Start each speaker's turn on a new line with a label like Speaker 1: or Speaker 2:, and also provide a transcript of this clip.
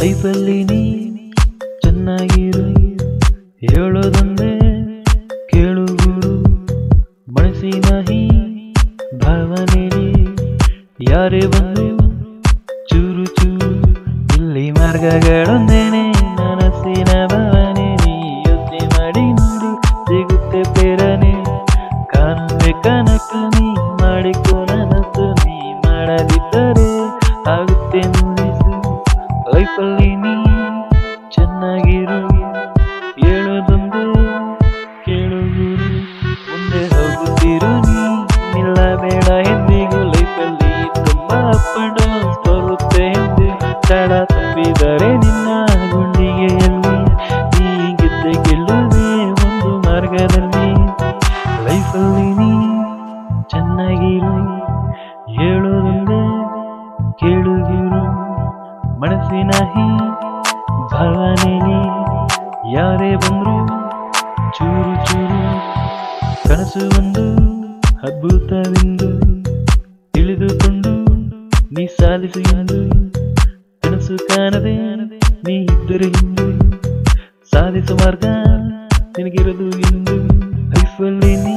Speaker 1: ಲೈಫಲ್ಲಿ ನೀ ಚೆನ್ನಾಗಿರು. ಹೇಳೋದೊಂದೇ ಕೇಳು ಗುರು. ಮನಸ್ಸಿನ ಈ ಭಾವನೆ ಯಾರೇ ಬಂದು ಚೂರು ಚೂರು. ಇಲ್ಲಿ ಮಾರ್ಗಗಳೊಂದೇನೆ ಮನಸ್ಸಿನ ಭಾವನೆ. ನೀ ಯೋಚನೆ ಮಾಡಿ ನೋಡು, ಸಿಗುತ್ತೆ ಪ್ರೇರಣೆ. ಕಾಣುವೆ ಕನಸು ನೀ ಮಾಡಿಕೋ ನನಸು. ನೀ ಮಾಡದಿದ್ದರೆ ಲೈಫಲ್ಲಿ ನೀ ಚೆನ್ನಾಗಿರು, ಹೇಳೋದೊಂದು ಕೇಳುವುದು. ಮುಂದೆ ಹೋಗುತ್ತಿರು ನೀ, ನಿಲ್ಲಬೇಡ ಎಂದಿಗೂ. ಲೈಫಲ್ಲಿ ತುಂಬಾ ಅಪ್ ಅಂಡ್ ಡೌನ್ಸ್ ಬರುತ್ತೆ ಎಂದು ತಡ ತಪ್ಪಿದರೆ ನಿನ್ನ ಗುಂಡಿಗೆಯಲ್ಲಿ. ನೀ ಗೆದ್ದೆ ಗೆಲ್ಲುವೆ, ಒಂದು ಮಾರ್ಗದಲ್ಲಿ ಮನಸ್ಸಿನ ಈ ಭಾವನೆ ನೀ ಯಾರೇ ಬಂದ್ರು ಚೂರು ಚೂರು ಕನಸು ಒಂದು ಅದ್ಭುತವೆಂದು ತಿಳಿದುಕೊಂಡು ನೀ ಸಾಧಿಸು ಎಂದು ಕನಸು ಕಾಣದೆ ನೀ ಇದ್ದರೆ ಹಿಂದು ಸಾಧಿಸುವ ಮಾರ್ಗ ನಿನಗಿರದು ಎಂದು ಲೈಫಲ್ಲಿ ನೀ